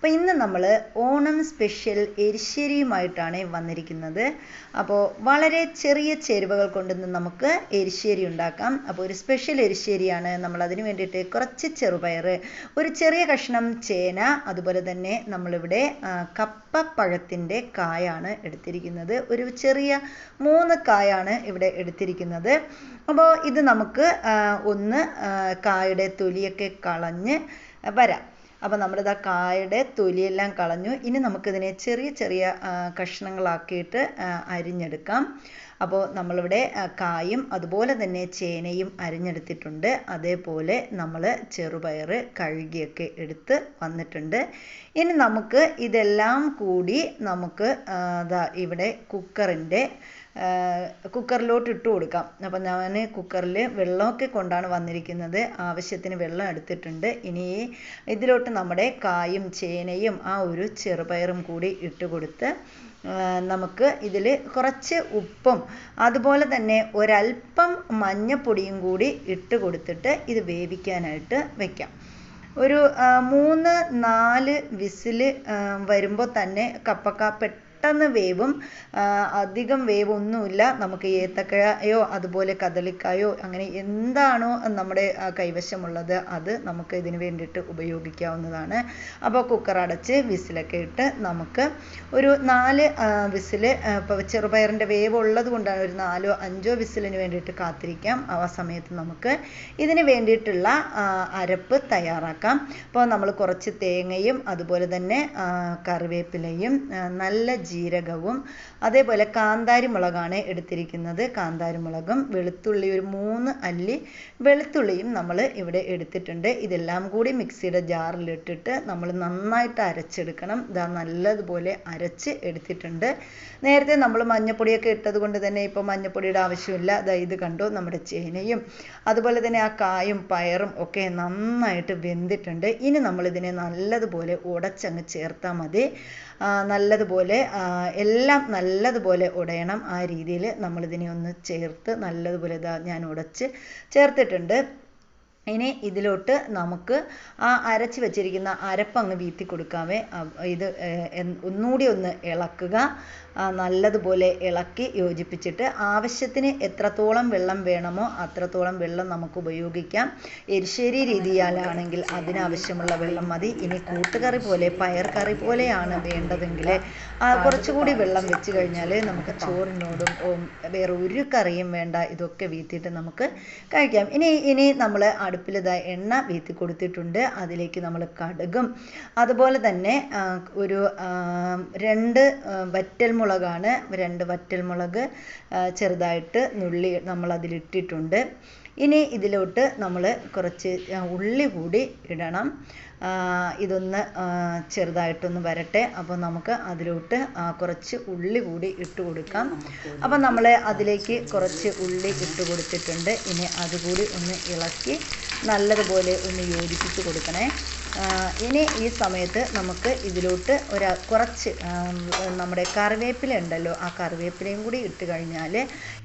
അപ്പോൾ ഇന്ന് നമ്മൾ ഓണം സ്പെഷ്യൽ എരിശ്ശേരിയുമായിട്ടാണ് വന്നിരിക്കുന്നത്. അപ്പോൾ വളരെ ചെറിയ ചേരുവകൾ കൊണ്ടുവന്ന് നമുക്ക് എരിശ്ശേരി ഉണ്ടാക്കാം. അപ്പോൾ ഒരു സ്പെഷ്യൽ എരിശ്ശേരിയാണ് നമ്മൾ അതിന് വേണ്ടിയിട്ട് കുറച്ച് ചെറുപയർ ഒരു ചെറിയ കഷ്ണം ചേന അതുപോലെ തന്നെ നമ്മളിവിടെ കപ്പ കപ്പപ്പഴത്തിന്റെ കായാണ് എടുത്തിരിക്കുന്നത്. ഒരു ചെറിയ മൂന്ന് കായാണ് ഇവിടെ എടുത്തിരിക്കുന്നത്. അപ്പോൾ ഇത് നമുക്ക് ഒന്ന് കായുടെ തൊലിയൊക്കെ കളഞ്ഞ് വരാം. അപ്പോൾ നമ്മളിതാ കായുടെ തൊലിയെല്ലാം കളഞ്ഞു. ഇനി നമുക്കിതിനെ ചെറിയ ചെറിയ കഷ്ണങ്ങളാക്കിയിട്ട് അരിഞ്ഞെടുക്കാം. അപ്പോൾ നമ്മളിവിടെ കായും അതുപോലെ തന്നെ ചേനയും അരിഞ്ഞെടുത്തിട്ടുണ്ട്. അതേപോലെ നമ്മൾ ചെറുപയർ കഴുകിയൊക്കെ എടുത്ത് വന്നിട്ടുണ്ട്. ഇനി നമുക്ക് ഇതെല്ലാം കൂടി നമുക്ക് ആ, ഇവിടെ കുക്കറിന്റെ കുക്കറിലോട്ട് ഇട്ട് കൊടുക്കാം. അപ്പം ഞാൻ കുക്കറിൽ വെള്ളമൊക്കെ കൊണ്ടാണ് വന്നിരിക്കുന്നത്. ആവശ്യത്തിന് വെള്ളം എടുത്തിട്ടുണ്ട്. ഇനി ഇതിലോട്ട് നമ്മുടെ കായും ചേനയും ആ ഒരു ചെറുപയറും കൂടി ഇട്ട് കൊടുത്ത് നമുക്ക് ഇതിൽ കുറച്ച് ഉപ്പും അതുപോലെ തന്നെ ഒരൽപ്പം മഞ്ഞപ്പൊടിയും കൂടി ഇട്ട് കൊടുത്തിട്ട് ഇത് വേവിക്കാനായിട്ട് വെക്കാം. ഒരു മൂന്ന് നാല് വിസിൽ വരുമ്പോൾ തന്നെ കപ്പക്ക പെട്ടെന്ന് വേവും. ആ, അധികം വേവൊന്നുമില്ല. നമുക്ക് ഏത്തക്കായോ അതുപോലെ കദളിക്കായോ അങ്ങനെ എന്താണോ നമ്മുടെ കൈവശമുള്ളത് അത് നമുക്ക് ഇതിന് വേണ്ടിയിട്ട് ഉപയോഗിക്കാവുന്നതാണ്. അപ്പോൾ കുക്കർ അടച്ച് വിസിലൊക്കെ ഇട്ട് നമുക്ക് ഒരു നാല് വിസിൽ ഇപ്പോൾ ചെറുപയറിന്റെ വേവ് ഉള്ളത് കൊണ്ടാണ് ഒരു നാലോ അഞ്ചോ വിസിലിന് വേണ്ടിയിട്ട് കാത്തിരിക്കാം. ആ സമയത്ത് നമുക്ക് ഇതിന് വേണ്ടിയിട്ടുള്ള അരപ്പ് തയ്യാറാക്കാം. അപ്പോൾ നമ്മൾ കുറച്ച് തേങ്ങയും അതുപോലെ തന്നെ കറിവേപ്പിലയും നല്ല ജീരകവും അതേപോലെ കാന്താരി മുളകാണ് എടുത്തിരിക്കുന്നത്. കാന്താരി മുളകും വെളുത്തുള്ളി ഒരു മൂന്ന് അല്ലി വെളുത്തുള്ളിയും നമ്മൾ ഇവിടെ എടുത്തിട്ടുണ്ട്. ഇതെല്ലാം കൂടി മിക്സിയുടെ ജാറിലിട്ടിട്ട് നമ്മൾ നന്നായിട്ട് അരച്ചെടുക്കണം. ഇതാ നല്ലതുപോലെ അരച്ച് എടുത്തിട്ടുണ്ട്. നേരത്തെ നമ്മൾ മഞ്ഞപ്പൊടിയൊക്കെ ഇട്ടത് കൊണ്ട് തന്നെ ഇപ്പോൾ മഞ്ഞപ്പൊടിയുടെ ആവശ്യമില്ല. ഇതാ ഇത് കണ്ടു? നമ്മുടെ ചേനയും അതുപോലെ തന്നെ ആ കായും പയറും ഒക്കെ നന്നായിട്ട് വെന്തിട്ടുണ്ട്. ഇനി നമ്മളിതിനെ നല്ലതുപോലെ ഉടച്ചങ്ങ് ചേർത്താൽ മതി. നല്ലതുപോലെ എല്ലാം നല്ലതുപോലെ ഉടയണം. ആ രീതിയിൽ നമ്മളിതിനെ ഒന്ന് ചേർത്ത് നല്ലതുപോലെ ഇതാ ഞാൻ ഉടച്ച് ചേർത്തിട്ടുണ്ട്. ഇനി ഇതിലോട്ട് നമുക്ക് ആ അരച്ച് വെച്ചിരിക്കുന്ന അരപ്പ് അങ്ങ് വീത്തി കൊടുക്കാമേ ഇത് ഒന്നുകൂടി ഒന്ന് ഇളക്കുക. നല്ലതുപോലെ ഇളക്കി യോജിപ്പിച്ചിട്ട് ആവശ്യത്തിന് എത്രത്തോളം വെള്ളം വേണമോ അത്രത്തോളം വെള്ളം നമുക്ക് ഉപയോഗിക്കാം. എരിശ്ശേരി രീതിയിലാണെങ്കിൽ അതിനാവശ്യമുള്ള വെള്ളം മതി. ഇനി കൂട്ടുകറി പോലെ പയർ കറി പോലെയാണ് വേണ്ടതെങ്കിൽ കുറച്ചുകൂടി വെള്ളം വെച്ച് കഴിഞ്ഞാൽ നമുക്ക് ചോറിനോടും വേറെ ഒരു കറിയും വേണ്ട ഇതൊക്കെ വീത്തിയിട്ട് നമുക്ക് കഴിക്കാം. ഇനി ഇനി നമ്മൾ അടുപ്പിൽ ഇതാ എണ്ണ വീത്തി കൊടുത്തിട്ടുണ്ട്. അതിലേക്ക് നമ്മൾ കടുകും അതുപോലെ തന്നെ ഒരു രണ്ട് ആ, വറ്റൽമുളകാണ് രണ്ട് വറ്റൽമുളക് മുളക് ചെറുതായിട്ട് നുള്ളി നമ്മൾ അതിലിട്ടിട്ടുണ്ട് ഇനി ഇതിലോട്ട് നമ്മൾ കുറച്ച് ഉള്ളി കൂടി ഇടണം. ഇതൊന്ന് ചെറുതായിട്ടൊന്ന് വരട്ടെ. അപ്പോൾ നമുക്ക് അതിലോട്ട് കുറച്ച് ഉള്ളി കൂടി ഇട്ട് കൊടുക്കാം. അപ്പോൾ നമ്മൾ അതിലേക്ക് കുറച്ച് ഉള്ളി ഇട്ട് കൊടുത്തിട്ടുണ്ട്. ഇനി അതുകൂടി ഒന്ന് ഇളക്കി നല്ലതുപോലെ ഒന്ന് യോജിപ്പിച്ച് കൊടുക്കണേ. ഇനി ഈ സമയത്ത് നമുക്ക് ഇതിലോട്ട് ഒരു കുറച്ച് നമ്മുടെ കറിവേപ്പില ഉണ്ടല്ലോ ആ കറിവേപ്പിലയും കൂടി ഇട്ട് കഴിഞ്ഞാൽ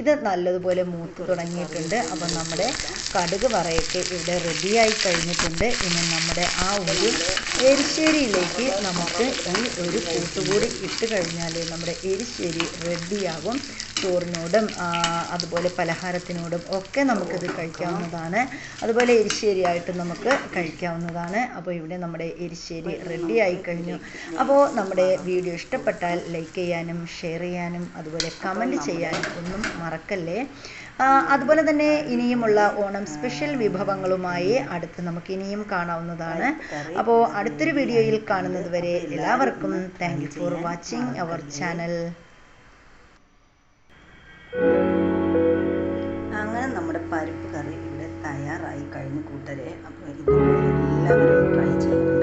ഇത് നല്ലതുപോലെ മൂത്ത് തുടങ്ങിയിട്ടുണ്ട്. അപ്പം നമ്മുടെ കടുക് വറയൊക്കെ ഇവിടെ റെഡിയായി കഴിഞ്ഞിട്ടുണ്ട്. ഇനി നമ്മുടെ ആ ഒരു എരിശ്ശേരിയിലേക്ക് നമുക്ക് ഈ ഒരു കൂട്ടുകൂടി ഇട്ട് കഴിഞ്ഞാൽ നമ്മുടെ എരിശ്ശേരി റെഡിയാകും ചോറിനോടും അതുപോലെ പലഹാരത്തിനോടും ഒക്കെ നമുക്കിത് കഴിക്കാവുന്നതാണ്. അതുപോലെ എരിശ്ശേരിയായിട്ട് നമുക്ക് കഴിക്കാവുന്നതാണ്. അപ്പോൾ ഇവിടെ നമ്മുടെ എരിശ്ശേരി റെഡി ആയി കഴിഞ്ഞു. അപ്പോൾ നമ്മുടെ വീഡിയോ ഇഷ്ടപ്പെട്ടാൽ ലൈക്ക് ചെയ്യാനും ഷെയർ ചെയ്യാനും അതുപോലെ കമന്റ് ചെയ്യാനും ഒന്നും മറക്കല്ലേ? അതുപോലെ തന്നെ ഇനിയുമുള്ള ഓണം സ്പെഷ്യൽ വിഭവങ്ങളുമായി അടുത്ത് നമുക്ക് ഇനിയും കാണാവുന്നതാണ്. അപ്പോൾ അടുത്തൊരു വീഡിയോയിൽ കാണുന്നത് വരെ എല്ലാവർക്കും thank you for watching our channel പരിപ്പ് കറി ഇവിടെ തയ്യാറായി കഴിഞ്ഞു കൂട്ടരെ. അപ്പോൾ എല്ലാവരും ട്രൈ ചെയ്യും.